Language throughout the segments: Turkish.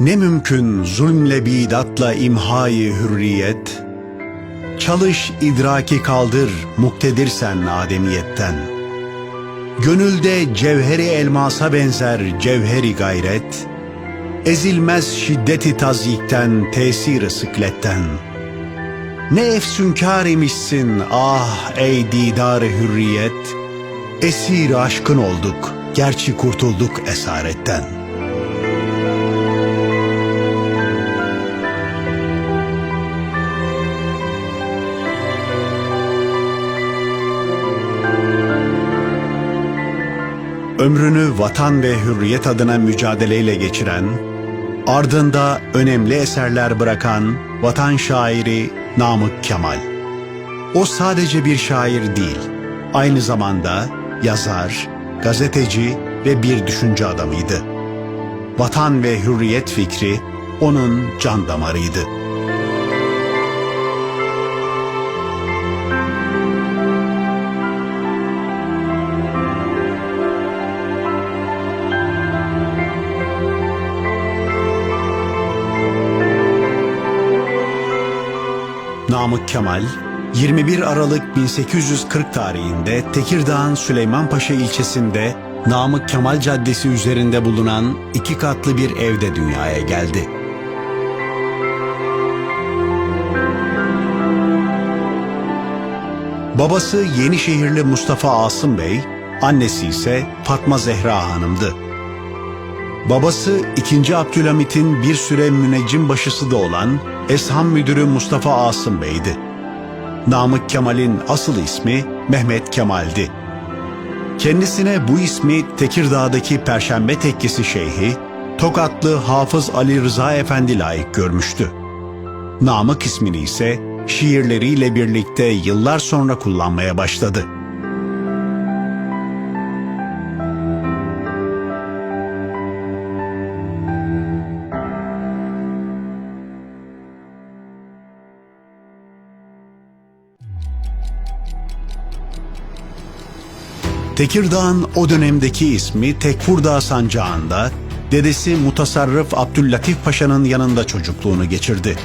Ne mümkün zulmle bidatla imhayı hürriyet, Çalış idraki kaldır muktedirsen ademiyetten. Gönülde cevheri elmasa benzer cevheri gayret, Ezilmez şiddeti tazyikten, tesiri sıkletten. Ne efsünkâr imişsin ah ey didar hürriyet, Esir aşkın olduk, gerçi kurtulduk esaretten. Ömrünü vatan ve hürriyet adına mücadeleyle geçiren, ardında önemli eserler bırakan vatan şairi Namık Kemal. O sadece bir şair değil, aynı zamanda yazar, gazeteci ve bir düşünce adamıydı. Vatan ve hürriyet fikri onun can damarıydı. Namık Kemal, 21 Aralık 1840 tarihinde Tekirdağ'ın Süleymanpaşa ilçesinde Namık Kemal Caddesi üzerinde bulunan iki katlı bir evde dünyaya geldi. Babası Yenişehirli Mustafa Asım Bey, annesi ise Fatma Zehra Hanım'dı. Babası 2. Abdülhamit'in bir süre müneccim başısı da olan Esham Müdürü Mustafa Asım Bey'di. Namık Kemal'in asıl ismi Mehmet Kemal'di. Kendisine bu ismi Tekirdağ'daki Perşembe Tekkesi Şeyhi, Tokatlı Hafız Ali Rıza Efendi layık görmüştü. Namık ismini ise şiirleriyle birlikte yıllar sonra kullanmaya başladı. Tekirdağ'ın o dönemdeki ismi Tekfurdağ Sancağı'nda dedesi Mutasarrıf Abdüllatif Paşa'nın yanında çocukluğunu geçirdi.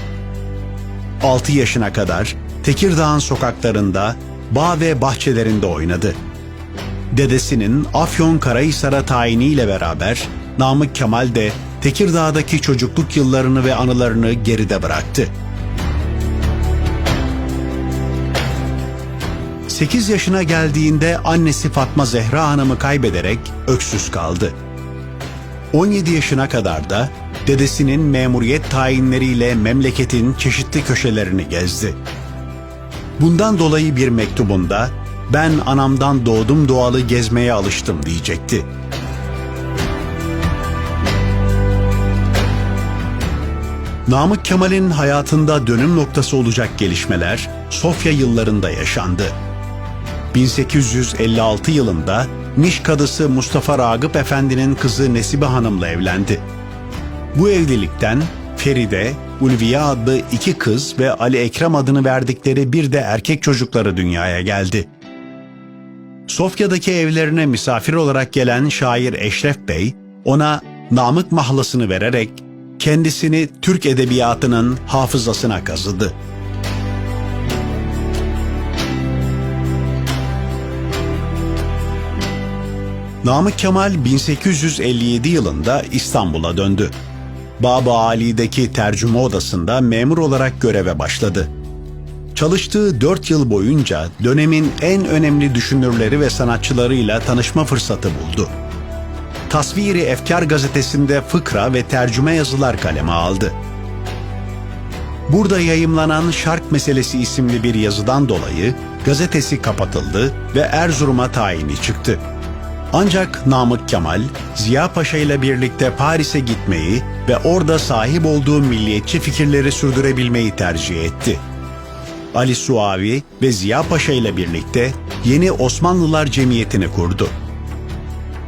6 yaşına kadar Tekirdağ'ın sokaklarında, bağ ve bahçelerinde oynadı. Dedesinin Afyon Karahisar'a tayiniyle beraber Namık Kemal de Tekirdağ'daki çocukluk yıllarını ve anılarını geride bıraktı. 8 yaşına geldiğinde annesi Fatma Zehra Hanım'ı kaybederek öksüz kaldı. 17 yaşına kadar da dedesinin memuriyet tayinleriyle memleketin çeşitli köşelerini gezdi. Bundan dolayı bir mektubunda ben anamdan doğdum doğalı gezmeye alıştım diyecekti. Namık Kemal'in hayatında dönüm noktası olacak gelişmeler Sofya yıllarında yaşandı. 1856 yılında Niş kadısı Mustafa Ragıp Efendi'nin kızı Nesibe Hanım'la evlendi. Bu evlilikten Feride, Ulviye adlı iki kız ve Ali Ekrem adını verdikleri bir de erkek çocukları dünyaya geldi. Sofya'daki evlerine misafir olarak gelen şair Eşref Bey, ona Namık mahlasını vererek kendisini Türk edebiyatının hafızasına kazıdı. Namık Kemal 1857 yılında İstanbul'a döndü. Baba Ali'deki tercüme odasında memur olarak göreve başladı. Çalıştığı 4 yıl boyunca dönemin en önemli düşünürleri ve sanatçılarıyla tanışma fırsatı buldu. Tasviri Efkar gazetesinde fıkra ve tercüme yazılar kaleme aldı. Burada yayımlanan Şark Meselesi isimli bir yazıdan dolayı gazetesi kapatıldı ve Erzurum'a tayini çıktı. Ancak Namık Kemal, Ziya Paşa ile birlikte Paris'e gitmeyi ve orada sahip olduğu milliyetçi fikirleri sürdürebilmeyi tercih etti. Ali Suavi ve Ziya Paşa ile birlikte yeni Osmanlılar Cemiyeti'ni kurdu.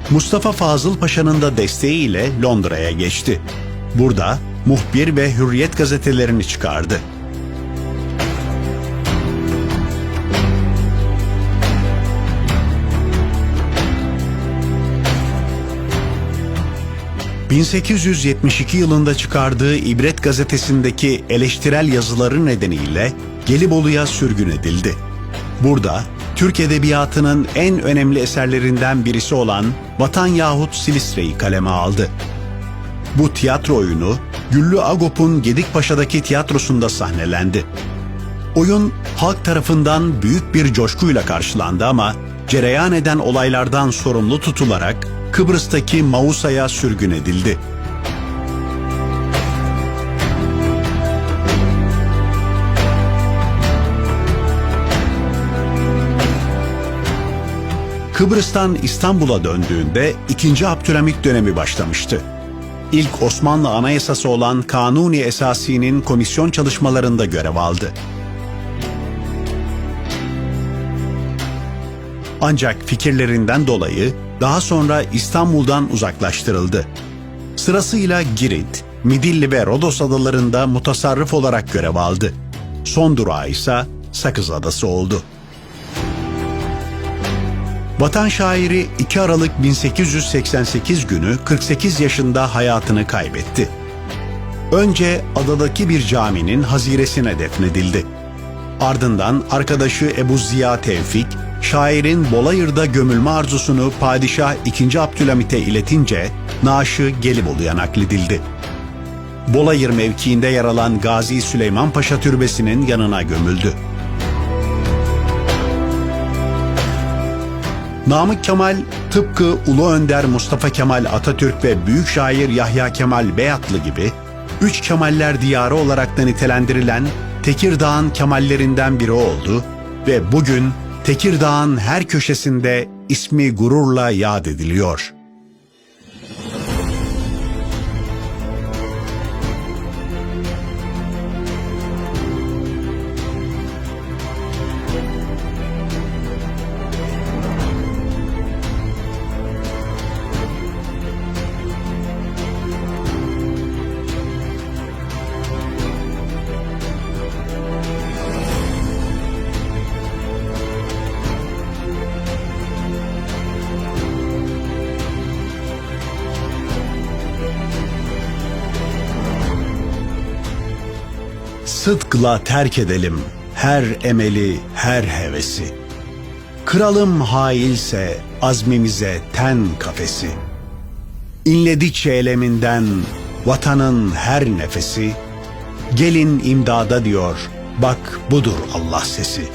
Mustafa Fazıl Paşa'nın da desteğiyle Londra'ya geçti. Burada Muhbir ve Hürriyet gazetelerini çıkardı. 1872 yılında çıkardığı İbret gazetesindeki eleştirel yazıları nedeniyle Gelibolu'ya sürgün edildi. Burada Türk Edebiyatı'nın en önemli eserlerinden birisi olan Vatan yahut Silistre'yi kaleme aldı. Bu tiyatro oyunu Güllü Agop'un Gedikpaşa'daki tiyatrosunda sahnelendi. Oyun halk tarafından büyük bir coşkuyla karşılandı ama cereyan eden olaylardan sorumlu tutularak Kıbrıs'taki Mausa'ya sürgün edildi. Kıbrıs'tan İstanbul'a döndüğünde 2. Abdülhamit dönemi başlamıştı. İlk Osmanlı Anayasası olan Kanuni Esasi'nin komisyon çalışmalarında görev aldı. Ancak fikirlerinden dolayı daha sonra İstanbul'dan uzaklaştırıldı. Sırasıyla Girit, Midilli ve Rodos adalarında mutasarrıf olarak görev aldı. Son durağı ise Sakız Adası oldu. Vatan şairi 2 Aralık 1888 günü 48 yaşında hayatını kaybetti. Önce adadaki bir caminin haziresine defnedildi. Ardından arkadaşı Ebu Ziya Tevfik, şairin Bolayır'da gömülme arzusunu Padişah II. Abdülhamit'e iletince naaşı Gelibolu'ya nakledildi. Bolayır mevkiinde yer alan Gazi Süleyman Paşa Türbesi'nin yanına gömüldü. Namık Kemal tıpkı Ulu Önder Mustafa Kemal Atatürk ve büyük şair Yahya Kemal Beyatlı gibi üç Kemaller diyarı olarak da nitelendirilen Tekirdağ'ın Kemallerinden biri oldu ve bugün Tekirdağ'ın her köşesinde ismi gururla yad ediliyor. Sıdkla terk edelim her emeli, her hevesi. Kralım hailse azmimize ten kafesi. İnledikçe eleminden vatanın her nefesi. Gelin imdada diyor, bak budur Allah sesi.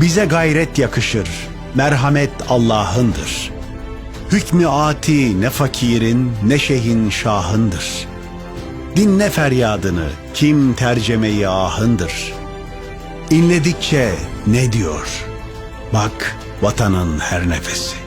Bize gayret yakışır, merhamet Allah'ındır. Hükmü ati ne fakirin ne şeyhin şahındır.'' Dinle feryadını, kim tercemeyi ahındır. İnledikçe ne diyor? Bak vatanın her nefesi.